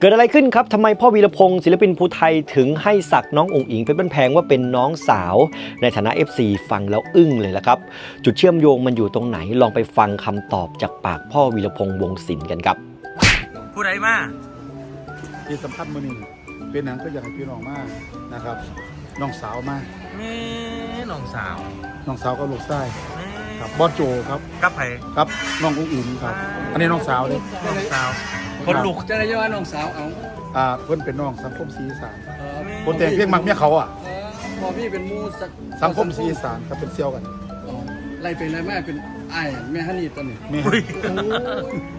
เกิดอะไรขึ้นครับทำไมพ่อวีรพงศ์ศิลปินภูไทยถึงให้สักน้ององค์อิงเพชรบ้านแพงว่าเป็นน้องสาว ในฐานะ FC ฟังแล้วอึ้งเลยละครับ จุดเชื่อมโยงมันอยู่ตรงไหนลองไปฟังคำตอบจากปากพ่อวีรพงศ์วงศิลป์กันครับผู้ใดมาที่สำคัญมื้อนี้เป็นหนังก็อยากให้พี่น้องมากนะครับน้องสาวมาแม่น้องสาวน้องสาวก็ลูกชายแม่ครับบอสโจครับกับไผครับน้องอุ้งอิงครับ อันนี้น้องสาวเลยน้องสาว คนลุกจะได้ว่าน้องสาวเอาอ่าเพิ่นเป็นน้องสังคมสีอีสานเออคนแต่งเพลงมักเมียเขาอะ เออพอพี่เป็นหมูสักสังคมสีอีสานครับเป็นเซี่ยวกันอ๋อไล่เป็นไล่แม่เป็นไอ้ายแม่ฮันนี่ตัวนี้แม่อุ้ยโอ้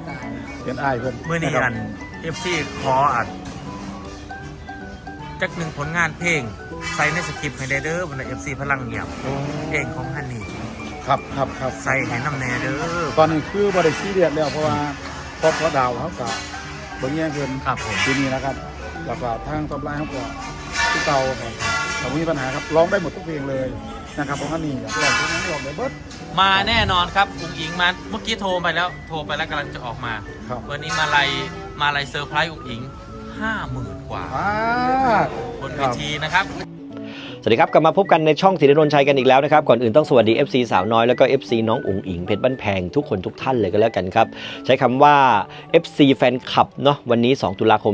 ตายเป็นอ้ายเพิ่นเมื่อนี้ะคอัรับนเอฟซีขออัดจักหนึ่งผลงานเพลงใส่ในสคริปต์ให้ได้เด้อบนเอฟซีพลังเงียบโอ้เพลงของฮันนี่ครับครับครับ ใส่ให้น้ำแน่เด้อตอนนี้คือบริซีเรียสแล้วเพราะว่า พอพอดาวเขากับเบิ่งแย่งเพิ่นครับผมทีนี้นะครับแล้วก็ทางตอบไลน์เขาก็ที่เก่าครับแต่ไม่มีปัญหาครับร้องได้หมดทุกเพลงเลยนะครับเพราะว่านี่อยากร้องทุกนั้นร้องได้เบิด มาแน่นอนครับอุ๋งอิงมาเมื่อกี้โทรไปแล้วโทรไปแล้วกำลังจะออกมา ครับ วันนี้มาลัยมาลัยเซอร์ไพรส์อุ๋งอิงห้าหมื่นกว่า อ่า บนเวทีนะครับ สวัสดีครับกลับมาพบกันในช่องธีรนนท์ชัยกันอีกแล้วนะครับก่อนอื่นต้องสวัสดี FC สาวน้อยแล้วก็ FC น้องอุ๋งอิงเพชรบ้านแพงทุกคนทุกท่านเลยก็แล้วกันครับใช้คำว่า FC แฟนคลับเนาะวันนี้ 2 ตุลาคม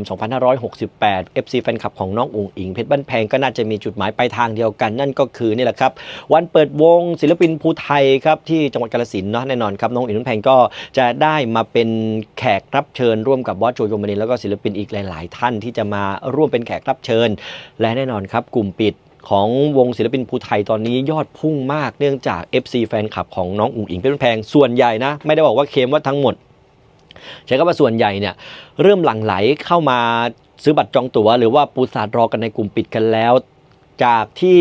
2568 FC แฟนคลับของน้องอุ๋งอิงเพชรบ้านแพงก็น่าจะมีจุดหมายปลายทางเดียวกัน นั่นก็คือนี่แหละครับวันเปิดวงศิลปินภูไทยครับที่จังหวัดกาฬสินธุ์เนาะแน่นอนครับน้องอุ๋งอิงเพชรบ้านแพงก็จะได้มาเป็นแขกรับเชิญ ร่วมกับบอสโจโยมนินแล้วก็ศิลปินอีกหลาย ๆ ท่านที่จะมาร่วมเป็นแขกรับเชิญ และแน่นอนครับกลุ่มปิด ของวงศิลปินภูไทยตอนนี้ยอดพุ่งมากเนื่องจาก FC แฟนคลับของน้องอุ๋งอิงเป็นแพงส่วนใหญ่นะ ไม่ได้บอกว่าเคลมว่าทั้งหมด ใช้คำว่าส่วนใหญ่เนี่ยเริ่มหลั่งไหลเข้ามาซื้อบัตรจองตั๋วหรือว่าปูสาดรอกันในกลุ่มปิดกันแล้ว จากที่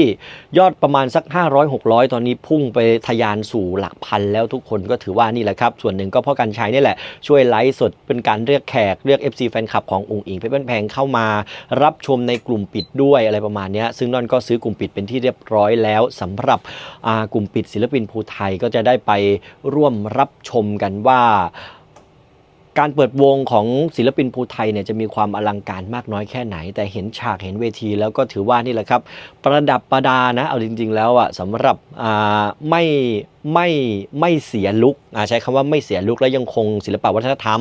ยอดประมาณสัก 500-600 ตอนนี้พุ่งไปทะยานสู่หลักพันแล้วทุกคนก็ถือว่านี่แหละครับ ส่วนหนึ่งก็เพราะการใช้นี่แหละ ช่วยไลฟ์สดเป็นการเรียกแขกเรียก FC แฟนคลับขององค์อิงเพชรบ้านแพงเข้ามารับชมในกลุ่มปิดด้วยอะไรประมาณนี้ซึ่งนั่นก็ซื้อกลุ่มปิดเป็นที่เรียบร้อยแล้วสำหรับกลุ่มปิดศิลปินภูไทยก็จะได้ไปร่วมรับชมกันว่า การเปิดวงของศิลปินภูไทยเนี่ยจะมีความอลังการมากน้อยแค่ไหน แต่เห็นฉากเห็นเวทีแล้วก็ถือว่านี่แหละครับ ประดับประดานะเอาจริง ๆ แล้วอะสำหรับไม่ ไม่ไม่เสียลุกใช้คำว่าไม่เสียลุกและยังคงศิลปวัฒนธรรม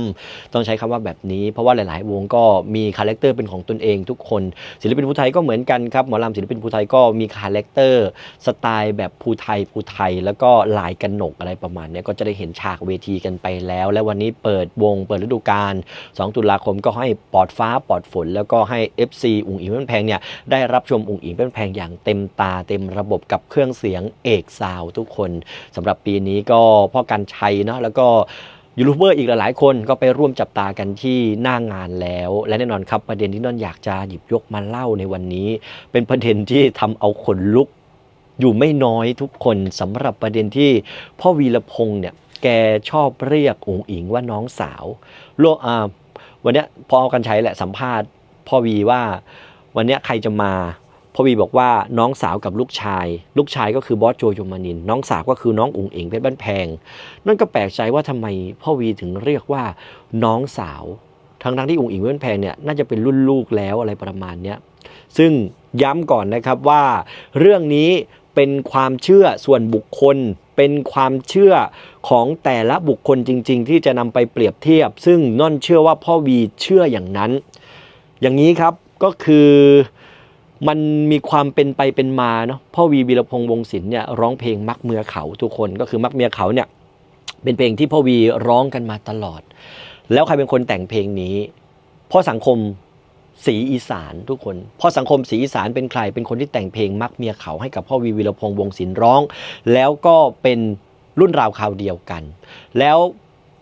ต้องใช้คำว่าแบบนี้ เพราะว่าหลาย ๆ วงก็มีคาแรคเตอร์เป็นของตนเองทุกคน ศิลปินภูไทยก็เหมือนกันครับหมอลำศิลปินภูไทยก็มีคาแรคเตอร์สไตล์แบบภูไทยภูไทย แล้วก็ลายกันหนกอะไรประมาณนี้ก็จะได้เห็นฉากเวทีกันไปแล้ว และวันนี้เปิดวงเปิดฤดูกาล2ตุลาคมก็ให้ปลอดฟ้าปลอดฝน แล้วก็ให้ FC อุ๋งอิงเป็นแพงเนี่ยได้รับชมอุ๋งอิงเป็นแพงอย่างเต็มตาเต็มระบบกับเครื่องเสียงเอกซาวทุกคนสำหรับปีนี้ก็พ่อกันชัยเนาะแล้วก็ยูทูบเบอร์อีกหลายๆคนก็ไปร่วมจับตากันที่หน้างงานแล้ว และแน่นอนครับประเด็นที่นนอยากจะหยิบยกมาเล่าในวันนี้ เป็นประเด็นที่ทำเอาขนลุก อยู่ไม่น้อยทุกคนสำหรับประเด็นที่พ่อวีรพงษ์เนี่ยแกชอบเรียกองค์อิงว่าน้องสาวโลอ่าวันนี้พอกันใช้แหละสัมภาษณ์พ่อวีว่า วันนี้ใครจะมา พ่อวีบอกว่าน้องสาวกับลูกชาย ลูกชายก็คือบอสโจโยมานิน น้องสาวก็คือน้องอุ๋งอิงเพชรบ้านแพง นั่นก็แปลกใจว่าทำไมพ่อวีถึงเรียกว่าน้องสาว ทั้งทั้งที่อุ๋งอิงเพชรบ้านแพงเนี่ยน่าจะเป็นรุ่นลูกแล้วอะไรประมาณเนี้ยซึ่งย้ำก่อนนะครับว่า เรื่องนี้เป็นความเชื่อส่วนบุคคลเป็นความเชื่อของแต่ละบุคคลจริง ๆ ที่จะนำไปเปรียบเทียบ ซึ่งน่อนเชื่อว่าพ่อวีเชื่ออย่างนั้น อย่างนี้ครับก็คือ มันมีความเป็นไปเป็นมาเนาะพ่อวีวีรพงษ์วงศิลป์เนี่ยร้องเพลงมักเมือเขาทุกคนก็คือมักเมียเขาเนี่ยเป็นเพลงที่พ่อวีร้องกันมาตลอด แล้วใครเป็นคนแต่งเพลงนี้พ่อสังคมสีอีสานทุกคนพ่อสังคมสีอีสานเป็นใคร เป็นคนที่แต่งเพลงมักเมียเขาให้กับพ่อวีวีรพงษ์วงศิลป์ร้อง แล้วก็เป็นรุ่นราวคราวเดียวกัน แล้ว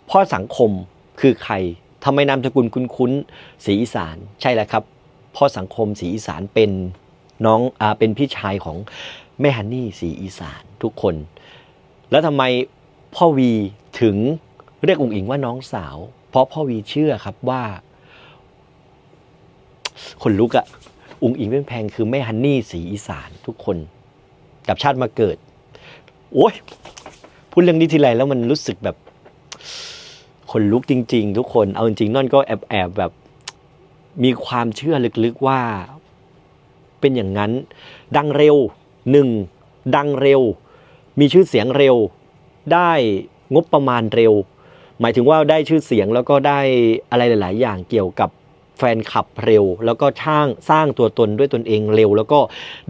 พ่อสังคมคือใครทำไมนามสกุลคุ้นๆสีอีสาน ใช่แล้วครับ พ่อสังคมสีอีสานเป็นน้องอาเป็นพี่ชายของแม่ฮันนี่สีอีสานทุกคน แล้วทำไมพ่อวีถึงเรียกอุ๋งอิงว่าน้องสาว เพราะพ่อวีเชื่อครับว่า คนลุกอะอุ๋งอิงเป็นแพงคือแม่ฮันนี่สีอีสานทุกคน กับชาติมาเกิด โอ้ยพูดเรื่องนี้ทีไรแล้วมันรู้สึกแบบ คนลุกจริง ๆ ทุกคน เอาจริงๆนั่นก็แอบแอบแบบ มีความเชื่อลึกๆว่าเป็นอย่างนั้น ดังเร็วหนึ่งดังเร็ว มีชื่อเสียงเร็ว ได้งบประมาณเร็ว หมายถึงว่าได้ชื่อเสียงแล้วก็ได้อะไรหลาย ๆ อย่างเกี่ยวกับแฟนคลับเร็ว แล้วก็ช่างสร้างตัวตนด้วยตนเองเร็ว แล้วก็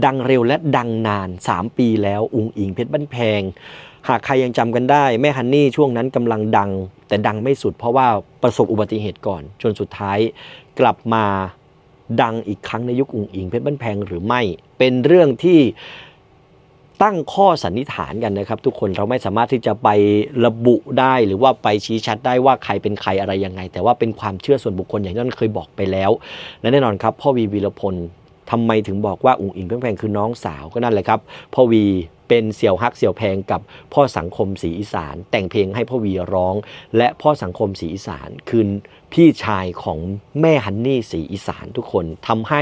ดังเร็วและดังนาน 3 ปีแล้วอุงอิงเพชรบ้านแพง หากใครยังจำกันได้ แม่ฮันนี่ช่วงนั้นกำลังดัง แต่ดังไม่สุดเพราะว่าประสบอุบัติเหตุก่อนจนสุดท้าย กลับมาดังอีกครั้งในยุคอุงอิงเพชรบ้านแพงหรือไม่ เป็นเรื่องที่ตั้งข้อสันนิษฐานกันนะครับ ทุกคนเราไม่สามารถที่จะไประบุได้หรือว่าไปชี้ชัดได้ว่าใครเป็นใครอะไรยังไง แต่ว่าเป็นความเชื่อส่วนบุคคลอย่างที่นั่นเคยบอกไปแล้ว และแน่นอนครับ พ่อวีวีรพล ทำไมถึงบอกว่าอุ๋งอิงเพื่อนแพงคือน้องสาวก็นั่นแหละครับพ่อวีเป็นเสี่ยวฮักเสี่ยวแพงกับพ่อสังคมสีอีสาน แต่งเพลงให้พ่อวีร้อง และพ่อสังคมสีอีสานคือพี่ชายของแม่ฮันนี่สีอีสานทุกคนทำให้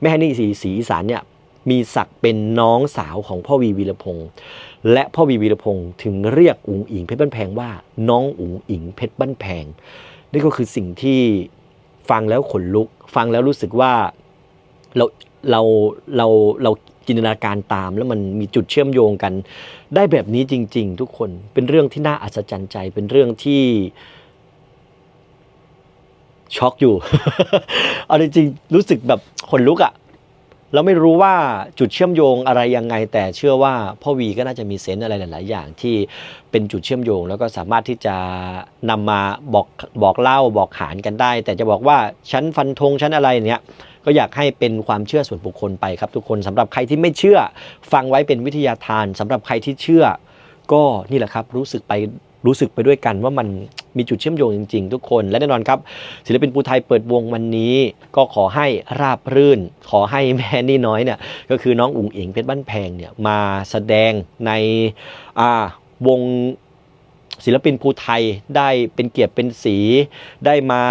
แม่ฮันนี่สีสีอีสานเนี่ยมีศักดิ์เป็นน้องสาวของพ่อวีวีรพงศ์และพ่อวีวีรพงศ์ถึงเรียกอุ๋งอิงเพชรบ้านแพงว่าน้องอุ๋งอิงเพชรบ้านแพงนี่ก็คือสิ่งที่ฟังแล้วขนลุก ฟังแล้วรู้สึกว่า เราเราเราเราจินตนาการตาม แล้วมันมีจุดเชื่อมโยงกัน ได้แบบนี้จริง ๆ ทุกคนเป็นเรื่องที่น่าอัศจรรย์ใจ เป็นเรื่องที่ช็อกอยู่ เอาจริงๆรู้สึกแบบขนลุกอะ เราไม่รู้ว่าจุดเชื่อมโยงอะไรยังไง แต่เชื่อว่าพ่อวีก็น่าจะมีเซนส์อะไรหลาย ๆ อย่างที่เป็นจุดเชื่อมโยง แล้วก็สามารถที่จะนำมาบอกบอกเล่าบอกขานกันได้ แต่จะบอกว่าฉันฟันธงฉันอะไรเนี้ยก็อยากให้เป็นความเชื่อส่วนบุคคลไปครับทุกคนสำหรับใครที่ไม่เชื่อ ฟังไว้เป็นวิทยาทานสำหรับใครที่เชื่อ ก็นี่แหละครับรู้สึกไปรู้สึกไปด้วยกันว่ามัน มีจุดเชื่อมโยงจริง ๆ ทุกคน และแน่นอนครับ ศิลปินภูไทยเปิดวงวันนี้ ก็ขอให้ราบรื่น ขอให้แม่นี่น้อยเนี่ยก็คือน้องอุ๋งอิงเพชรบ้านแพงเนี่ยมาแสดงในวงศิลปินภูไทยได้เป็นเกียรติเป็นสีได้มา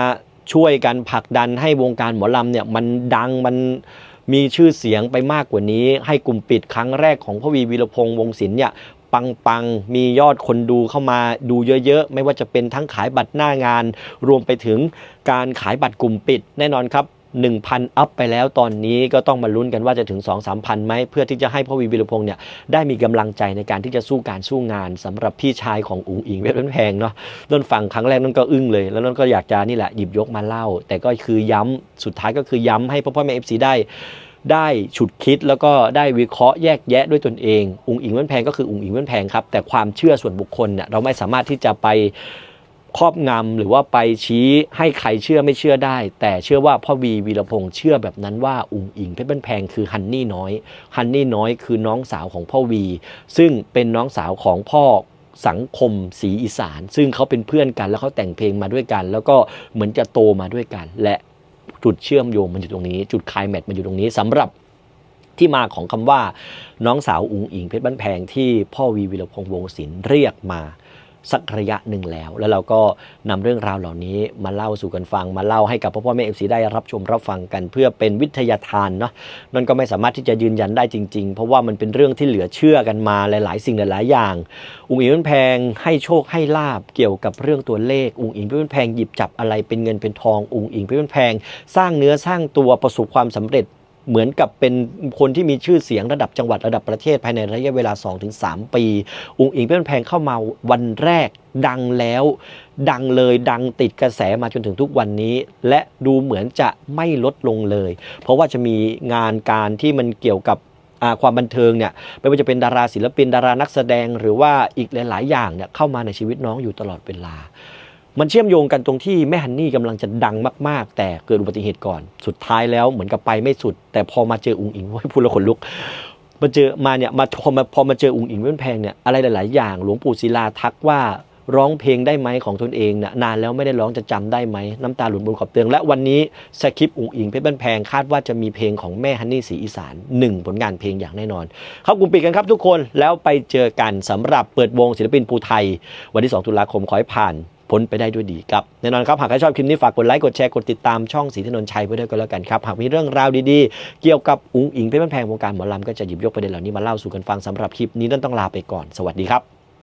ช่วยกันผลักดันให้วงการหมอลำเนี่ยมันดังมันมีชื่อเสียงไปมากกว่านี้ ให้กลุ่มปิดครั้งแรกของพวีวีรพงษ์วงศิลป์เนี่ย ปังปังๆ มียอดคนดูเข้ามาดูเยอะๆ ไม่ว่าจะเป็นทั้งขายบัตรหน้างาน รวมไปถึงการขายบัตรกลุ่มปิดแน่นอนครับ 1,000 อัพไปแล้วตอนนี้ก็ต้องมาลุ้นกันว่าจะถึง 2 3 0 0 0ไหมเพื่อที่จะให้พ่อวีวิรพงษ์เนี่ยได้มีกำลังใจในการที่จะสู้การสู้งานสำหรับพี่ชายของอุ๋งอิงเพชรบ้นแพงเนาะต้นฟังครั้งแรกนั่นก็อึ้งเลย แล้วนั่นก็อยากจะนี่แหละหยิบยกมาเล่า แต่ก็คือย้ำสุดท้ายก็คือย้ำให้พ่อพ่อแม่เอฟซีได้ ได้ฉุดคิดแล้วก็ได้วิเคราะห์แยกแยะด้วยตนเอง อุงอิงเว้นแพงก็คืออุงอิงเว้นแพงครับ แต่ความเชื่อส่วนบุคคลเนี่ยเราไม่สามารถที่จะไปครอบงำหรือว่าไปชี้ให้ใครเชื่อไม่เชื่อได้ แต่เชื่อว่าพ่อวีวีรพงษ์เชื่อแบบนั้นว่าอุ๋งอิงเพชรบ้านแพงคือฮันนี่น้อยฮันนี่น้อยคือน้องสาวของพ่อวี ซึ่งเป็นน้องสาวของพ่อสังคมสีอีสาน ซึ่งเขาเป็นเพื่อนกันแล้วเขาแต่งเพลงมาด้วยกัน แล้วก็เหมือนจะโตมาด้วยกัน และ จุดเชื่อมโยงมันอยู่ตรงนี้ จุดคลายแมทมันอยู่ตรงนี้สำหรับที่มาของคำว่าน้องสาวอุงอิงเพชรบ้านแพงที่พ่อวีวิรพงษ์วงศิลป์เรียกมา สักระยะหนึ่งแล้ว แล้วเราก็นำเรื่องราวเหล่านี้มาเล่าสู่กันฟังมาเล่าให้กับพ่อพ่อแม่เอฟซีได้รับชมรับฟังกัน เพื่อเป็นวิทยาทานเนาะนั่นก็ไม่สามารถที่จะยืนยันได้จริง ๆ เพราะว่ามันเป็นเรื่องที่เหลือเชื่อกันมาหลาย ๆ สิ่งหลาย ๆ อย่าง อุงอิงพชรบ้านแพงให้โชคให้ลาบเกี่ยวกับเรื่องตัวเลขอุงอิงพชรบ้านแพงหยิบจับอะไรเป็นเงินเป็นทองอุงอิงพชรบ้านแพงสร้างเนื้อสร้างตัวประสบความสำเร็จ เหมือนกับเป็นคนที่มีชื่อเสียงระดับจังหวัดระดับประเทศภายในระยะเวลา 2-3 ปีอุงอิงเป็นแพงเข้ามาวันแรกดังแล้ว ดังเลยดังติดกระแสมาจนถึงทุกวันนี้ และดูเหมือนจะไม่ลดลงเลย เพราะว่าจะมีงานการที่มันเกี่ยวกับความบันเทิงเนี่ยไม่ว่าจะเป็นดาราศิลปินดารานักแสดงหรือว่าอีกหลาย ๆ อย่างเนี่ยเข้ามาในชีวิตน้องอยู่ตลอดเวลา มันเชื่อมโยงกันตรงที่แม่ฮันนี่กำลังจะดังมาก ๆ แต่เกิดอุบัติเหตุก่อน สุดท้ายแล้วเหมือนกับไปไม่สุด แต่พอมาเจออุงอิงโอ้ยพูดแล้วขนลุกมาเจอมาเนี่ยมาพอมาพอมาเจออุงอิงเว้นแพงเนี่ยอะไรหลาย ๆ อย่างหลวงปู่ศิลาทักว่าร้องเพลงได้ไหมของตนเองเนี่ยนานแล้วไม่ได้ร้องจะจำได้ไหมน้ำตาหลุดบนขอบเตียงและวันนี้สคริปต์อุงอิงเพชรบ้านแพงคาดว่าจะมีเพลงของแม่ฮันนี่สีอีสานหนึ่งผลงานเพลงอย่างแน่นอนเข้ากลุ่มปิดกันครับทุกคนแล้วไปเจอกันสำหรับเปิดวงศิลปินภูไทย วันที่ 2 ตุลาคมขอให้ผ่าน พ้นไปได้ด้วยดีครับแน่นอนครับหากใครชอบคลิปนี้ฝากกดไลค์กดแชร์กดติดตามช่องสีถนนชัยไว้ด้วยก็แล้วกันครับหากมีเรื่องราวดีๆ เกี่ยวกับอุ้งอิงเพชรบ้านแพงวงการหมอลำก็จะหยิบยกประเด็นเหล่านี้มาเล่าสู่กันฟังสำหรับคลิปนี้นั่นต้องลาไปก่อนสวัสดีครับ